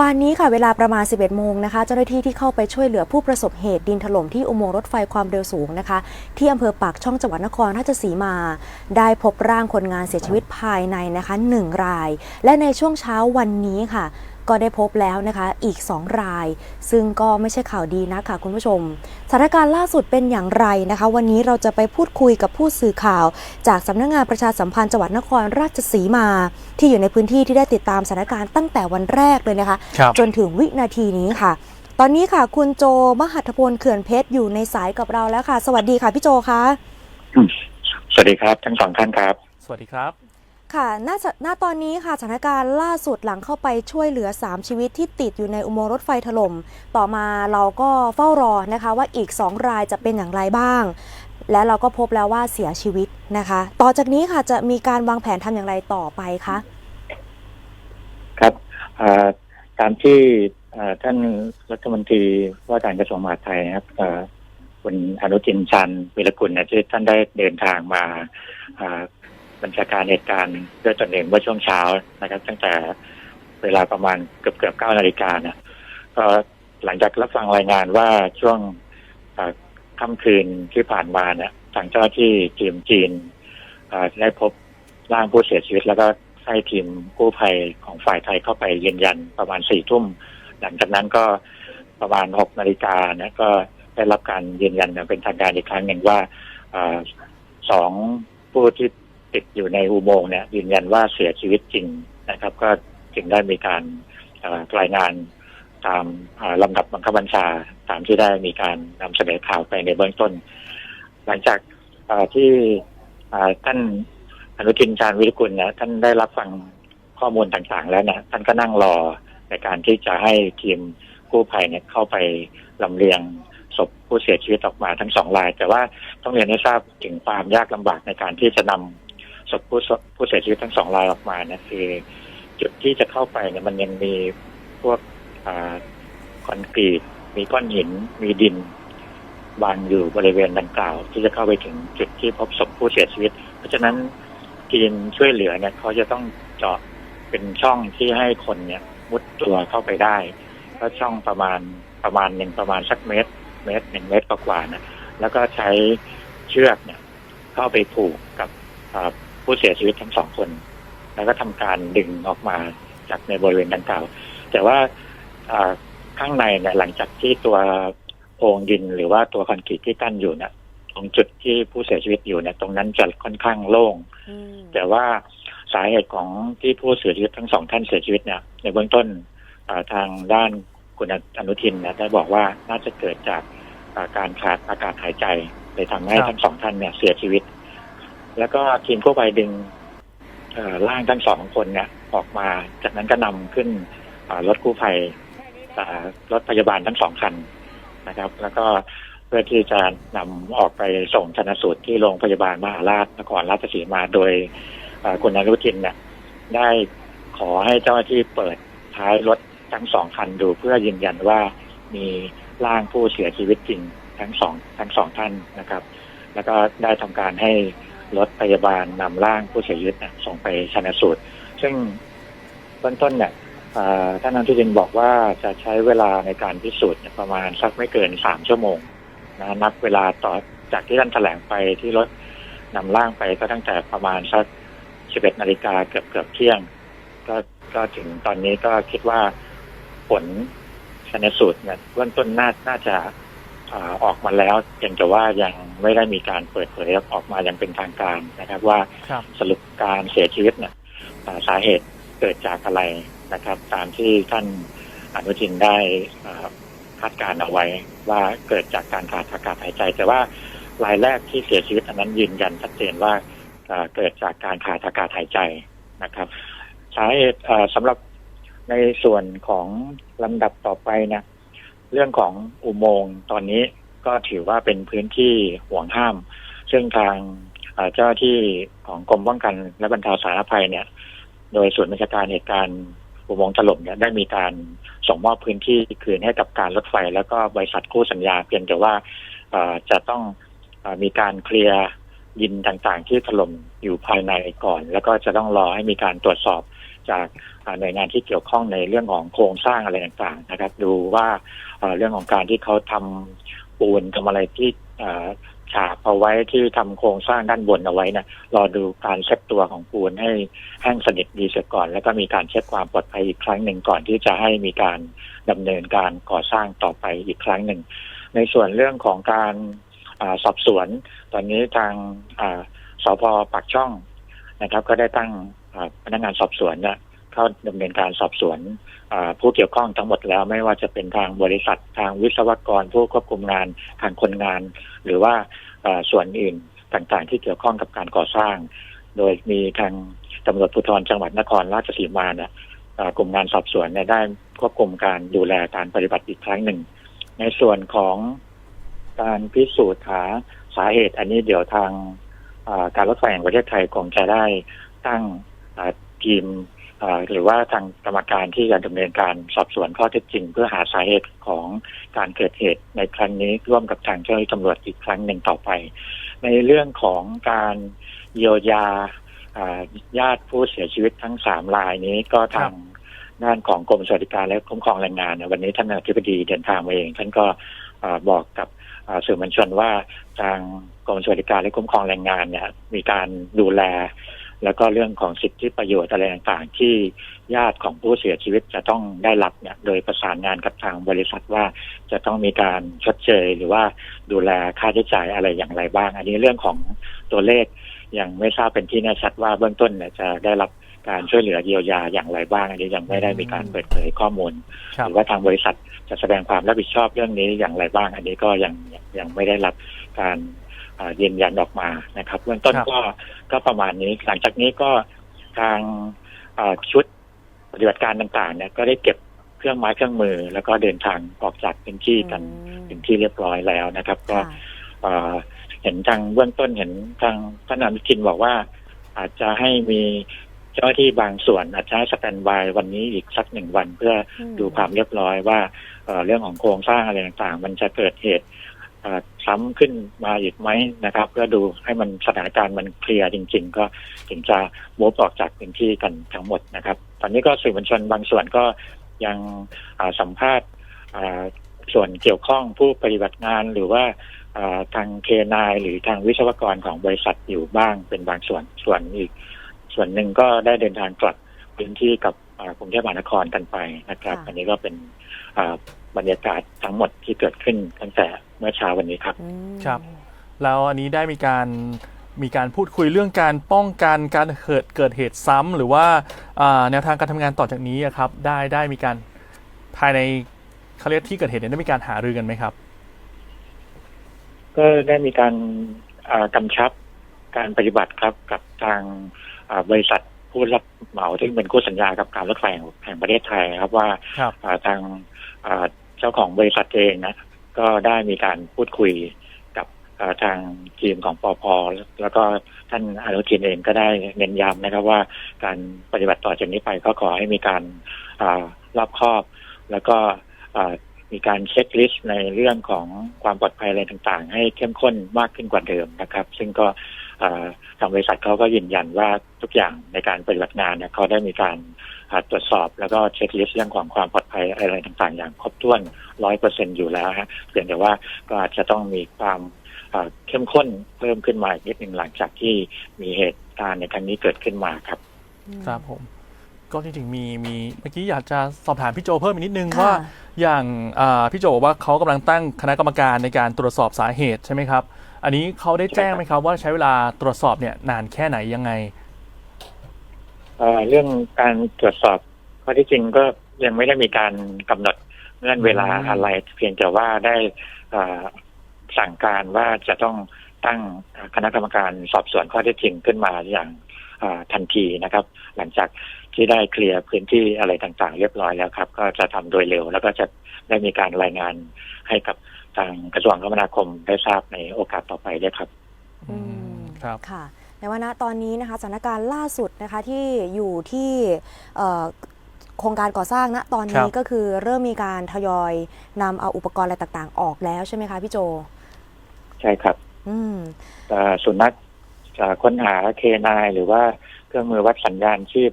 วานนี้ค่ะเวลาประมาณ 11 โมงนะคะเจ้าหน้าที่ที่เข้าไปช่วยเหลือผู้ประสบเหตุดินถล่มที่อุโมงค์รถไฟความเร็วสูงนะคะ ที่อำเภอปากช่องจังหวัดนครราชสีมา ได้พบร่างคนงานเสียชีวิตภายในนะคะหนึ่งราย และในช่วงเช้าวันนี้ค่ะ ก็ได้พบแล้วนะคะอีก 2 ราย ซึ่งก็ไม่ใช่ข่าวดีนะค่ะคุณผู้ชมสถานการณ์ล่าสุดเป็นอย่างไรนะคะ วันนี้เราจะไปพูดคุยกับผู้สื่อข่าว จากสำนักงานประชาสัมพันธ์จังหวัดนครราชสีมา ที่อยู่ในพื้นที่ที่ได้ติดตามสถานการณ์ตั้งแต่วันแรกเลยนะคะครับจนถึงวินาทีนี้ค่ะ ตอนนี้ค่ะคุณโจมหัทพลเขื่อนเพชรอยู่ในสายกับเราแล้วค่ะ สวัสดีค่ะพี่โจคะสวัสดีครับ ทั้งสองท่านครับ สวัสดีครับ ค่ะณตอนนี้ค่ะสถานการณ์ล่าสุดหลังเข้าไปช่วยเหลือ 3 ชีวิตที่ติดอยู่ในอุโมงค์รถไฟถล่ม ต่อมาเราก็เฝ้ารอนะคะว่าอีก 2 รายจะเป็นอย่างไรบ้าง และเราก็พบแล้วว่าเสียชีวิตนะคะ ต่อจากนี้ค่ะจะมีการวางแผนทำอย่างไรต่อไปคะครับตามที่ท่านรัฐมนตรีว่าการกระทรวงมหาดไทยนะครับคุณอนุทินชันวิรกุลนี่ยที่ท่านได้เดินทางมา บัญชาการเหตุการณ์ด้วยตนเองเมื่อช่วงเช้านะครับ ตั้งแต่เวลาประมาณเกือบเกือบเก้านาฬิกาเนี่ยก็หลังจากรับฟังรายงานว่าช่วงค่ำคืนที่ผ่านมาเนี่ยทางเจ้าที่ทีมจีนได้พบร่างผู้เสียชีวิต แล้วก็ให้ทีมกู้ภัยของฝ่ายไทยเข้าไปยืนยันประมาณสี่ทุ่ม หลังจากนั้นก็ประมาณหกนาฬิกานะก็ได้รับการยืนยันเป็นทางการอีกครั้งหนึ่งว่าสองผู้ที่ ติดอยู่ในอุโมงค์เนี่ยยืนยันว่าเสียชีวิตจริงนะครับ ก็จึงได้มีการรายงานตามลำดับบังคับบัญชาตามที่ได้มีการนำเสนอข่าวไปในเบื้องต้น หลังจากที่ท่านอนุทินชาญวิรุกุลเนี่ยท่านได้รับฟังข้อมูลต่างๆ แล้วเนี่ยท่านก็นั่งรอในการที่จะให้ทีมกู้ภัยเนี่ยเข้าไปลำเลียงศพผู้เสียชีวิตออกมาทั้งสองราย แต่ว่าต้องเรียนให้ทราบถึงความยากลำบากในการที่จะนำ ศพผู้ผู้เสียชีวิตทั้งสองรายออกมาเนี่ยคือ จุดที่จะเข้าไปเนี่ยมันยังมีพวกอคอนกรีต มีก้อนหิน มีดินวางอยู่บริเวณดังกล่าว ที่จะเข้าไปถึงจุดที่พบศพผู้เสียชีวิต เพราะฉะนั้นทีมช่วยเหลือเนี่ยเขาจะต้องเจาะเป็นช่องที่ให้คนเนี่ยมุดตัวเข้าไปได้ก็ช่องประมาณประมาณหนึ่งประมาณสักเมตร เมตรหนึ่งเมตรกว่าๆนะแล้วก็ใช้เชือกเนี่ยเข้าไปผูกกับ ผู้เสียชีวิตทั้งสองคน แล้วก็ทำการดึงออกมาจากในบริเวณดังกล่าว แต่ว่าอ่าข้างในเนี่ยหลังจากที่ตัวโพรงดินหรือว่าตัวคอนกรีตที่กั้นอยู่เนี่ยตรงจุดที่ผู้เสียชีวิตอยู่เนี่ยตรงนั้นจะค่อนข้างโล่งอืมแต่ว่าสาเหตุของที่ผู้เสียชีวิตทั้งสองท่านเสียชีวิตเนี่ยในเบื้องต้นอ่าทางด้านคุณอนุทินเนี่ยได้บอกว่าน่าจะเกิดจากอ่าการขาดอากาศหายใจเลยทำให้ครับทั้งสองท่านเนี่ยเสียชีวิต แล้วก็ทีมกู้ภัยดึงร่างทั้งสองคนเนี่ยออกมา จากนั้นก็นำขึ้นรถกู้ภัยรถพยาบาลทั้งสองคันนะครับ แล้วก็เพื่อที่จะนำออกไปส่งชนะสูตรที่โรงพยาบาลมหาราชนครราชสีมาโดยคุณอนุทินเนี่ยได้ขอให้เจ้าหน้าที่เปิดท้ายรถทั้งสองคันดูเพื่อยืนยันว่ามีร่างผู้เสียชีวิตจริงทั้งสองทั้งสองท่านนะครับ แล้วก็ได้ทำการให้ รถพยาบาลนำร่างผู้เสียชีวิตเนี่ยส่งไปชนะสูตร ซึ่งเบื้องต้นเนี่ยท่านอนุทินบอกว่าจะใช้เวลาในการพิสูจน์ประมาณสักไม่เกินสามชั่วโมงนะนับเวลาต่อจากที่ท่านแถลงไปที่รถนำร่างไปก็ตั้งแต่ประมาณสัก11นาฬิกาเกือบเกือบเที่ยง ก็ก็ถึงตอนนี้ก็คิดว่าผลชนสูตรเนี่ยเบื้องต้นน่าน่าจะ อาออกมาแล้วเพียงแต่ว่ายังไม่ได้มีการเปิดเผยออกมาอย่างเป็นทางการนะครับ ว่าครับสรุปการเสียชีวิตเนี่ยอ่าสาเหตุเกิดจากอะไรนะครับ ตามที่ท่านอนุทินได้อ่าคาดการณ์เอาไว้ว่าเกิดจากการขาดอากาศหายใจ แต่ว่ารายแรกที่เสียชีวิตอันนั้นยืนยันชัดเจนว่าเอ่อเกิดจากการขาดอากาศหายใจนะครับ สาเหตุเอ่อสำหรับในส่วนของลำดับต่อไปเนี่ย เรื่องของอุโมงค์ตอนนี้ก็ถือว่าเป็นพื้นที่ห่วงห้าม ซึ่งทางเจ้าที่ของกรมป้องกันและบรรเทาสาธารณภัยเนี่ย โดยส่วนราชการเหตุการณ์อุโมงค์ถล่มเนี่ยได้มีการส่งมอบพื้นที่คืนให้กับการรถไฟ แล้วก็บริษัทคู่สัญญาเพียงแต่ว่าจะต้องมีการเคลียร์ดินต่างๆ ที่ถล่มอยู่ภายในก่อน แล้วก็จะต้องรอให้มีการตรวจสอบจาก หน่วยงานที่เกี่ยวข้องในเรื่องของโครงสร้างอะไรต่างๆนะครับ ดูว่าเรื่องของการที่เขาทำปูนทำอะไรที่ฉาบเอาไว้ที่ทำโครงสร้างด้านบนเอาไว้นะรอดูการเช็ดตัวของปูนให้แห้งสนิทดีเสียก่อน แล้วก็มีการเช็คความปลอดภัยอีกครั้งหนึ่งก่อนที่จะให้มีการดำเนินการก่อสร้างต่อไปอีกครั้งหนึ่ง ในส่วนเรื่องของการอสอบสวน ตอนนี้ทางสพปากช่องนะครับ ก็ได้ตั้งพนักงานสอบสวนเนี่ย เข้าดำเนินการสอบสวนผู้เกี่ยวข้องทั้งหมดแล้วไม่ว่าจะเป็นทางบริษัททางวิศวกร ผู้ควบคุมงานทางคนงาน หรือว่าส่วนอื่นต่างๆ ที่เกี่ยวข้องกับการก่อสร้าง โดยมีทางตำรวจภูธรจังหวัดนครราชสีมาเนี่ยกลุ่มงานสอบสวนเนี่ยได้ควบคุมการดูแลการปฏิบัติอีกครั้งหนึ่ง ในส่วนของการพิสูจน์หาสาเหตุ อันนี้เดี๋ยวทางอ่าการรถไฟแห่งประเทศไทยคงจะได้ตั้งทีม หรือว่าทางกรรมการที่จะดำเนินการสอบสวนข้อเท็จจริง เพื่อหาสาเหตุของการเกิดเหตุในครั้งนี้ร่วมกับทางเจ้าหน้าที่ตำรวจอีกครั้งหนึ่งต่อไป ในเรื่องของการเยียวยาอ่าญาติผู้เสียชีวิตทั้งสามรายนี้ก็ทางด้านของกรมสวัสดิการและคุ้มครองแรงงานเนี่ยวันนี้ท่านอธิบดีเดินทางมาเอง ท่านก็อ่าบอกกับอ่าสื่อมวลชนว่าทางกรมสวัสดิการและคุ้มครองแรงงานเนี่ยมีการดูแล แล้วก็เรื่องของสิทธิประโยชน์อะไรต่างๆ ที่ญาติของผู้เสียชีวิตจะต้องได้รับเนี่ยโดยประสานงานกับทางบริษัทว่าจะต้องมีการชดเชย หรือว่าดูแลค่าใช้จ่ายอะไรอย่างไรบ้าง อันนี้เรื่องของตัวเลขยังไม่ทราบเป็นที่แน่ชัดว่าเบื้องต้นเนี่ยจะได้รับการช่วยเหลือเยียวยาอย่างไรบ้าง อันนี้ยังไม่ได้มีการเปิดเผยข้อมูลครัหบรือว่าทางบริษัทจะแสดงความรับผิดชอบเรื่องนี้อย่างไรบ้าง อันนี้ก็ยังยังยังไม่ได้รับการอ่า ยืนยันออกมานะครับเบื้องต้นครับก็ก็ประมาณนี้ หลังจากนี้ก็ทางอ่าชุดปฏิบัติการต่างๆเนี่ยก็ได้เก็บเครื่องไม้เครื่องมือ แล้วก็เดินทางออกจากพื้นที่กันอืมเป็นที่เรียบร้อยแล้วนะครับ ก็ค่ะเอ่อเห็นทางเบื้องต้นเห็นทางท่านอนุทินบอกว่า อาจจะให้มีเจ้าหน้าที่บางส่วนอาจจะให้สแตนบายวันนี้อีกสักหนึ่งวันเพื่ออืมดูความเรียบร้อยว่าเอ่อเรื่องของโครงสร้างอะไรต่างๆ มันจะเกิดเหตุเอ่อ ซ้ำขึ้นมาอีกไหมนะครับ เพื่อดูให้มันสถานการณ์มันเคลียร์จริง ๆ ก็ถึงจะมูฟออกจากพื้นที่กันทั้งหมดนะครับ ตอนนี้ก็สื่อมวลชนบางส่วนก็ยังอ่าสัมภาษณ์อ่าส่วนเกี่ยวข้องผู้ปฏิบัติงานหรือว่าอ่าทางเคนายหรือทางวิศวกรของบริษัทอยู่บ้างเป็นบางส่วนส่วนอีก ส่วนหนึ่งก็ได้เดินทางกลับพื้นที่กับอ่ากรุงเทพมหานครกันไปนะครับค่ะอันนี้ก็เป็นอ่าบรรยากาศทั้งหมดที่เกิดขึ้นตั้งแต่ เมื่อเช้าวันนี้ครับอืมครับ แล้วอันนี้ได้มีการมีการพูดคุยเรื่องการป้องกันการเกิดเกิดเหตุซ้ำหรือว่าอ่าแนวทางการทำงานต่อจากนี้อะครับได้ได้มีการภายในเขาเรียกที่เกิดเหตุเนี่ยได้มีการหารือกันไหมครับ ก็ได้มีการอ่ากำชับการปฏิบัติครับกับทางอ่าบริษัทผู้รับเหมาที่เป็นคู่สัญญากับการรถไฟแห่งประเทศไทยครับว่าครับอ่าทางอ่าเจ้าของบริษัทเองนะ ก็ได้มีการพูดคุยกับทางทีมของปอพแล้วก็ท่านอนุทินเองก็ได้เน้นย้ำนะครับว่าการปฏิบัติต่อจากนี้ไปก็ขอให้มีการรอบคอบ แล้วก็มีการเช็คลิสต์ในเรื่องของความปลอดภัยอะไรต่างๆ ให้เข้มข้นมากขึ้นกว่าเดิมนะครับ ซึ่งก็ ทางบริษัทเขาก็ยืนยันว่าทุกอย่างในการปฏิบัติงานเนี่ยเขาได้มีการอ่าตรวจสอบแล้วก็เช็คลิสต์เรื่องของความปลอดภัยอะไรต่างๆ อย่างครบถ้วนร้อยเปอร์เซ็นอยู่แล้วฮะเพียงแต่ว่าก็อาจจะต้องมีความอ่าเข้มข้นเพิ่มขึ้นมาอีกนิดหนึ่งหลังจากที่มีเหตุการณ์ในครั้งนี้เกิดขึ้นมาครับ ครับผม ก็จริงๆมีมีเมื่อกี้อยากจะสอบถามพี่โจเพิ่มอีกนิดนึงค่ะว่า อย่างอ่าพี่โจบอกว่าเขากำลังตั้งคณะกรรมการในการตรวจสอบสาเหตุใช่ไหมครับ อันนี้เขาได้แจ้งไหมครับว่าใช้เวลาตรวจสอบเนี่ยนานแค่ไหนยังไงเอ่อเรื่องการตรวจสอบข้อที่จริงก็ยังไม่ได้มีการกำหนดเงื่อนเวลาอะไร เพียงแต่ว่าได้สั่งการว่าจะต้องตั้งคณะกรรมการสอบสวนข้อเท็จจริงขึ้นมาอย่างทันทีนะครับ หลังจากที่ได้เคลียร์พื้นที่อะไรต่างๆ เรียบร้อยแล้วครับ ก็จะทำโดยเร็ว แล้วก็จะได้มีการรายงานให้กับ ทางกระทรวงคมนาคมได้ทราบในโอกาสต่อไปด้วยครับ อืมครับ ค่ะ ในว่าณตอนนี้นะคะสถานการณ์ล่าสุดนะคะที่อยู่ที่เอ่อโครงการก่อสร้างณตอนครันี้บก็คือเริ่มมีการทยอยนำเอาอุปกรณ์อะไรต่างๆ ออกแล้วใช่ไหมคะพี่โจ ใช่ครับอืม เอ่อสุนัขจะค้นหาเคนายหรือว่าเครื่องมือวัดสัญญาณชีพ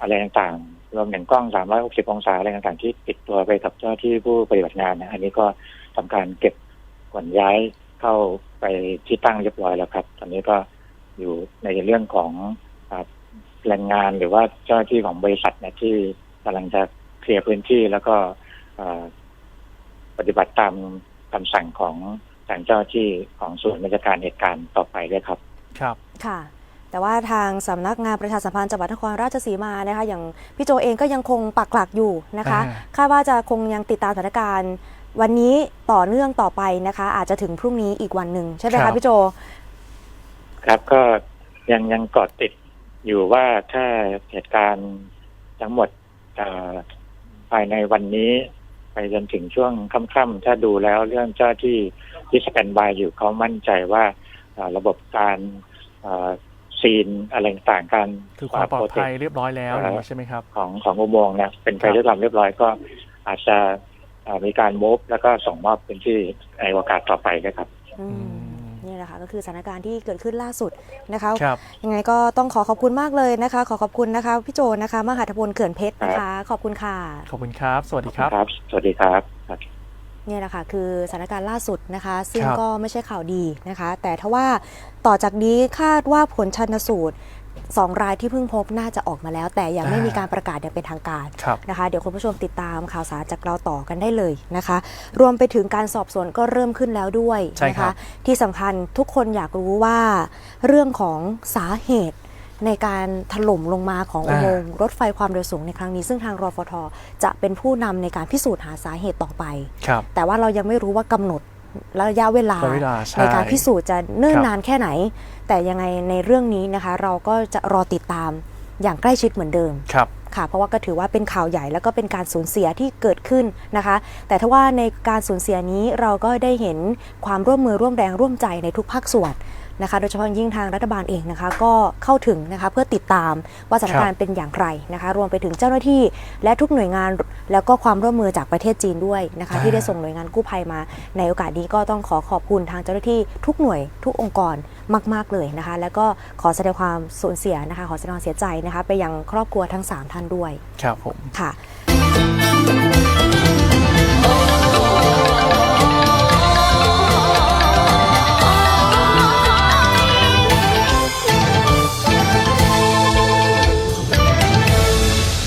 อะไรต่างๆ รวมถึงกล้อง 360 องศาอะไรต่างๆที่ติดตัวไปกับเจ้าที่ผู้ปฏิบัติงานนะอันนี้ก็ทำการเก็บขนย้ายเข้าไปที่ตั้งเรียบร้อยแล้วครับ ตอนนี้ก็อยู่ในเรื่องของอาแรงงานหรือว่าเจ้าหน้าที่ของบริษัทเนะที่กำลังจะเคลียร์พื้นที่แล้วก็อ่าปฏิบัติตามคำสั่งของทางเจ้าหน้าที่ของส่วนราชการเหตุการณ์ต่อไปด้วยครับ ครับค่ะ แต่ว่าทางสำนักงานประชาสัมพันธ์จังหวัดนครราชสีมานะคะอย่างพี่โจเองก็ยังคงปักหลักอยู่นะคะอ่าคาดว่าจะคงยังติดตามสถานการณ์วันนี้ต่อเนื่องต่อไปนะคะ อาจจะถึงพรุ่งนี้อีกวันหนึ่งใช่ไหมครัคะบพี่โจ ครับก็ยังยังเกาะติดอยู่ว่าถ้าเหตุการณ์ทั้งหมดเอ่อภายในวันนี้ไปจนถึงช่วงค่ำๆถ้าดูแล้วเรื่องเจ้าที่ที่สแตนบายอยู่เขามั่นใจว่าเอ่อระบบการเอ่อ ซีนอะไรต่างๆการคือความปลอดโเทภัคยเรียบร้อยแล้วอย่างนี้ใช่ไหมครับ ของของอุโมงค์เนี่ยเป็นไปครับด้วยความเรียบร้อยก็อาจจะเอ่อมีการมูฟแล้วก็ส่งมอบพื้นที่ในโอกาสต่อไปนะครับอืมอืมนี่แหละค่ะก็คือสถานการณ์ที่เกิดขึ้นล่าสุดนะคะครับยังไงก็ต้องขอขอบคุณมากเลยนะคะ ขอขอบคุณนะคะพี่โจนะคะ มหาธพลเขื่อนเพชรนะคะ ขอบคุณค่ะ ขอบคุณครับ สวัสดีครับครับสวัสดีครับครับ เนี่ยแหละค่ะคือสถานการณ์ล่าสุดนะคะ ซึ่งครับก็ไม่ใช่ข่าวดีนะคะ แต่ถ้าว่าต่อจากนี้คาดว่าผลชันสูตรสองรายที่เพิ่งพบน่าจะออกมาแล้ว แต่ยังไม่มีการประกาศอย่างเป็นทางการครับนะคะ เดี๋ยวคุณผู้ชมติดตามข่าวสารจากเราต่อกันได้เลยนะคะ รวมไปถึงการสอบสวนก็เริ่มขึ้นแล้วด้วยใช่นะครัคะบที่สำคัญทุกคนอยากรู้ว่าเรื่องของสาเหตุ ในการถล่มลงมาของอุโมงค์รถไฟความเร็วสูงในครั้งนี้ ซึ่งทางรฟท จะเป็นผู้นำในการพิสูจน์หาสาเหตุต่อไปครับแต่ว่าเรายังไม่รู้ว่ากำหนดระยะเวลาระยะเวลาใช่ในการพิสูจน์จะเนิ่นครับนานแค่ไหน แต่ยังไงในเรื่องนี้นะคะ เราก็จะรอติดตามอย่างใกล้ชิดเหมือนเดิมครับค่ะ เพราะว่าก็ถือว่าเป็นข่าวใหญ่แล้วก็เป็นการสูญเสียที่เกิดขึ้นนะคะ แต่ถ้าว่าในการสูญเสียนี้เราก็ได้เห็นความร่วมมือร่วมแรงร่วมใจในทุกภาคส่วน นะคะ โดยเฉพาะยิ่งทางรัฐบาลเองนะคะ ก็เข้าถึงนะคะเพื่อติดตามว่าสถานการณ์เป็นอย่างไรนะคะ รวมไปถึงเจ้าหน้าที่และทุกหน่วยงานแล้วก็ความร่วมมือจากประเทศจีนด้วยนะคะอ่าที่ได้ส่งหน่วยงานกู้ภัยมา ในโอกาสนี้ก็ต้องขอขอบคุณทางเจ้าหน้าที่ทุกหน่วยทุกองค์กรมาก ๆเลยนะคะ แล้วก็ขอแสดงความสูญเสียนะคะ ขอแสดงความเสียใจนะคะ ไปยังครอบครัวทั้ง 3 ท่านด้วย ครับผมค่ะ